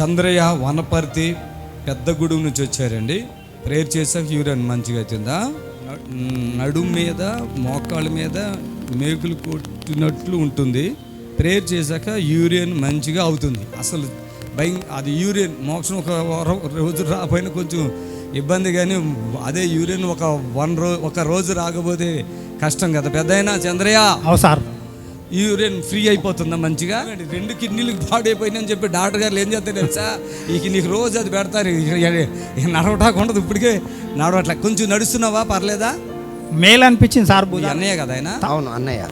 చంద్రయ్య వనపర్తి పెద్ద గుడి నుంచి వచ్చారండి. ప్రేయర్ చేసాక యూరిన్ మంచిగా అవుతుందా నడుము మీద మోకాళ్ళ మీద మేకులు కొట్టినట్లు ఉంటుంది. ప్రేయర్ చేశాక యూరియన్ మంచిగా అవుతుంది. అసలు భయం అది యూరియన్ మోక్షం ఒక వారం- రోజు రాపోయినా కొంచెం ఇబ్బంది కానీ అదే యూరియన్ ఒక వన్ రో ఒక రోజు రాకపోతే కష్టం కదా. పెద్ద చంద్రయ్య? అవు సార్. యూరిన్ ఫ్రీ అయిపోతుందా మంచిగా? రెండు కిడ్నీలకు పాడైపోయినాయని చెప్పి డాక్టర్ గారు ఏం చేస్తారు తెలుసా? ఇక నీకు రోజు అది పెడతారు. నడవటానికి ఉండదు. ఇప్పటికే నడవట్లే. కొంచెం నడుస్తున్నావా? పర్లేదా? మేలు అనిపించింది సార్ అన్నయ్య కదా ఆయన? అవును అన్నయ్య.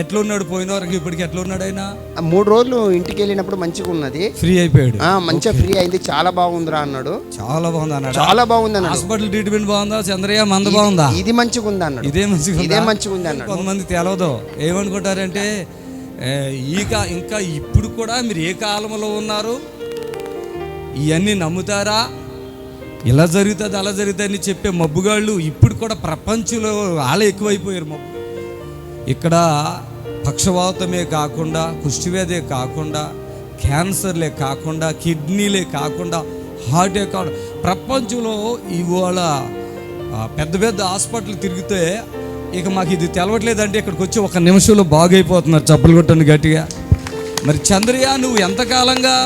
ఎట్లున్నాడు? పోయిన వరకు ఇప్పటికి ఎట్లున్నాడు ఆయన మూడు రోజులు ఇంటికి వెళ్ళినప్పుడు మంచిగా ఉన్నది. ఫ్రీ అయిపోయాడు. ఆ మంచిగా ఫ్రీ అయింది. చాలా బాగుందిరా అన్నాడు. చాలా బాగుంది అన్నాడు? చాలా బాగుంది అన్నాడు. హాస్పిటల్ ట్రీట్మెంట్ బాగుందా? చంద్రయ్య మంద బాగుందా? ఇది మంచిగా ఉంది అన్నాడు. ఇదే మంచిగా ఇదే? మంచిగా ఉంది అన్నాడు. కొంతమంది తెలవదు. ఏమనుకుంటారంటే ఏ, ఈ కా ఇంకా ఇప్పుడు కూడా మీరు ఏ కాలంలో ఉన్నారు? ఇవన్నీ నమ్ముతారా? ఇలా జరుగుతుంది అలా జరుగుతుంది అని చెప్పే మబ్బుగాళ్ళు ఇప్పుడు కూడా ప్రపంచంలో వాళ్ళే ఎక్కువైపోయారు మబ్బు. ఇక్కడ పక్షవాతమే కాకుండా కుష్టివ్యాధే కాకుండా క్యాన్సర్లే కాకుండా కిడ్నీలే కాకుండా హార్టే కాకుండా ప్రపంచంలో ఇవాళ పెద్ద పెద్ద హాస్పిటల్ తిరిగితే ఇక మాకు ఇది తెలవట్లేదంటే ఇక్కడికి వచ్చి ఒక నిమిషంలో బాగైపోతున్నారు చప్పలు కొట్టండి గట్టిగా. మరి చంద్రయ్య నువ్వు ఎంత కాలంగా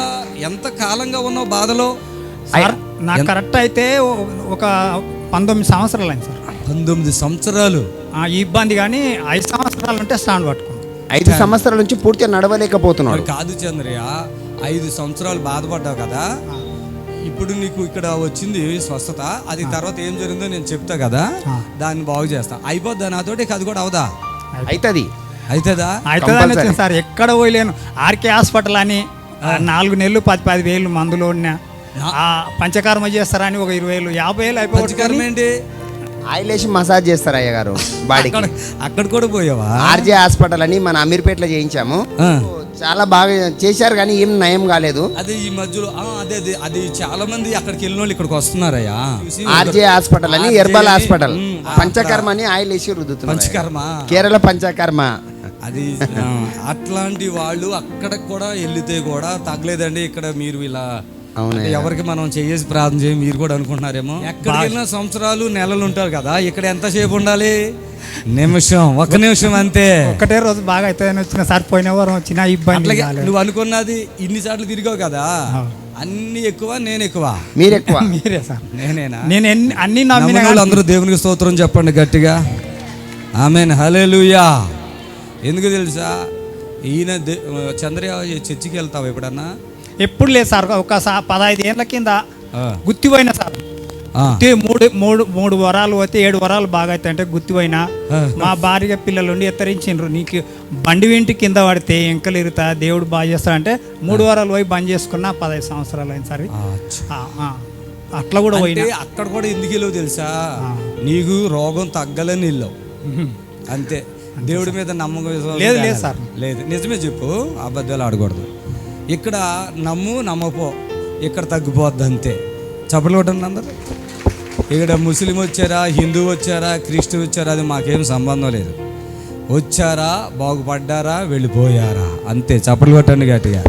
ఎంత కాలంగా ఉన్నావు బాధలో? నాకు కరెక్ట్ అయితే ఒక పంతొమ్మిది సంవత్సరాలు అయింది సార్. పంతొమ్మిది సంవత్సరాలు? ఈ ఇబ్బంది కానీ ఐదు సంవత్సరాలు ఉంటే స్టాండ్ పట్టుకుంది ఐదు సంవత్సరాల నుంచి పూర్తిగా నడవలేకపోతున్నాడు. కాదు చంద్రయ్య ఐదు సంవత్సరాలు బాధపడ్డావు కదా? ఇప్పుడు నీకు ఇక్కడ వచ్చింది స్వస్థత అది తర్వాత ఏం జరిగిందో నేను చెప్తా కదా. దాన్ని బాగు చేస్తా. అయిపోద్దా నాతోటి? అది కూడా అవదా? అవుతుంది అవుతుందా అయితే వచ్చింది సార్ ఎక్కడ పోయలేను. ఆర్కే హాస్పిటల్ అని నాలుగు నెలలు పది పది వేలు మందులు ఉన్నా ఆ పంచకర్మ చేస్తారని ఒక ఇరవై వేలు యాభై వేలు పంచకర్మ అయిపోయి ఏంటి? ఆయిల్ వేసి మసాజ్ చేస్తారు అయ్య గారు బాడీకి. అక్కడ కూడా పోయావా? ఆర్జే హాస్పిటల్ అని మన అమీర్పేటలో చేయించాము. చాలా బాగా చేశారు కానీ ఏం నయం కాలేదు. అదే ఈ మధ్యలో అదే అదే అది చాలా మంది అక్కడికి వెళ్ళిన వాళ్ళు ఇక్కడికి వస్తున్నారయ్యా. ఆర్జే హాస్పిటల్ అని ఎర్బల్ హాస్పిటల్. పంచకర్మ అని ఆయిల్ వేసి రుద్దుతున్నారు. పంచకర్మ. కేరళ పంచకర్మ. అది అట్లాంటి వాళ్ళు అక్కడ కూడా వెళ్తే కూడా తగ్గలేదండి. ఇక్కడ మీరు ఇలా అంటే ఎవరికి మనం చేసి ప్రార్థన చేయం మీరు కూడా అనుకుంటున్నారేమో. ఎక్కడికి వెళ్ళినా సంవత్సరాలు నెలలు ఉంటారు కదా ఇక్కడ ఎంతసేపు ఉండాలి? నిమిషం ఒక నిమిషం అంతే. ఒకటే రోజు బాగా అవుతుందని వచ్చిన సార్ పోయిన వారం వచ్చిన ఇబ్బంది. నువ్వు అనుకున్నది ఇన్ని సార్లు తిరిగావు కదా. అన్ని ఎక్కువ నేను ఎక్కువ. మీరు ఎక్కువ మీరే సార్. నేనేనా? నేను ఎన్ని అన్ని నమ్మిన అందరూ దేవునికి స్తోత్రం చెప్పండి గట్టిగా. ఆమెన్. హలేలుయా ఎందుకు తెలుసా? ఈయన దే- చంద్రయ్య చర్చికి వెళ్తావు ఎప్పుడన్నా? ఎప్పుడు లేదు సార్ ఒక పదహైదు ఏళ్ళ కింద గుత్తిపోయిన సార్. గుత్తి మూడు మూడు మూడు వరాలు పోతే ఏడు వరాలు బాగా అవుతాయి అంటే గుత్తిపోయిన. మా భార్య పిల్లలు ఎత్తరించిండ్రు. నీకు బండి వింటి కింద పడితే ఎంకలు ఇరుతా దేవుడు బాగా చేస్తా అంటే మూడు వరాలు పోయి బంద్ చేసుకున్నా పదహైదు సంవత్సరాలు అయింది సార్. అట్లా కూడా పోయినా. అక్కడ కూడా ఎందుకు వెళ్ళవు తెలుసా. నీకు రోగం తగ్గలని వెళ్ళవు. అంతే. దేవుడి మీద నమ్మకం లేదు, లేదు. సార్. లేదు. నిజమే చెప్పు. అబద్ధాలు ఆడకూడదు. ఇక్కడ నమ్ము నమ్మపో. ఇక్కడ తగ్గిపోద్ది అంతే చప్పట్లు కొట్టండి అందరు. ఇక్కడ ముస్లిం వచ్చారా హిందూ వచ్చారా క్రిస్టియన్ వచ్చారా అది మాకేం సంబంధం లేదు. వచ్చారా బాగుపడ్డారా వెళ్ళిపోయారా. అంతే చప్పట్లు కొట్టండి గట్టిగా.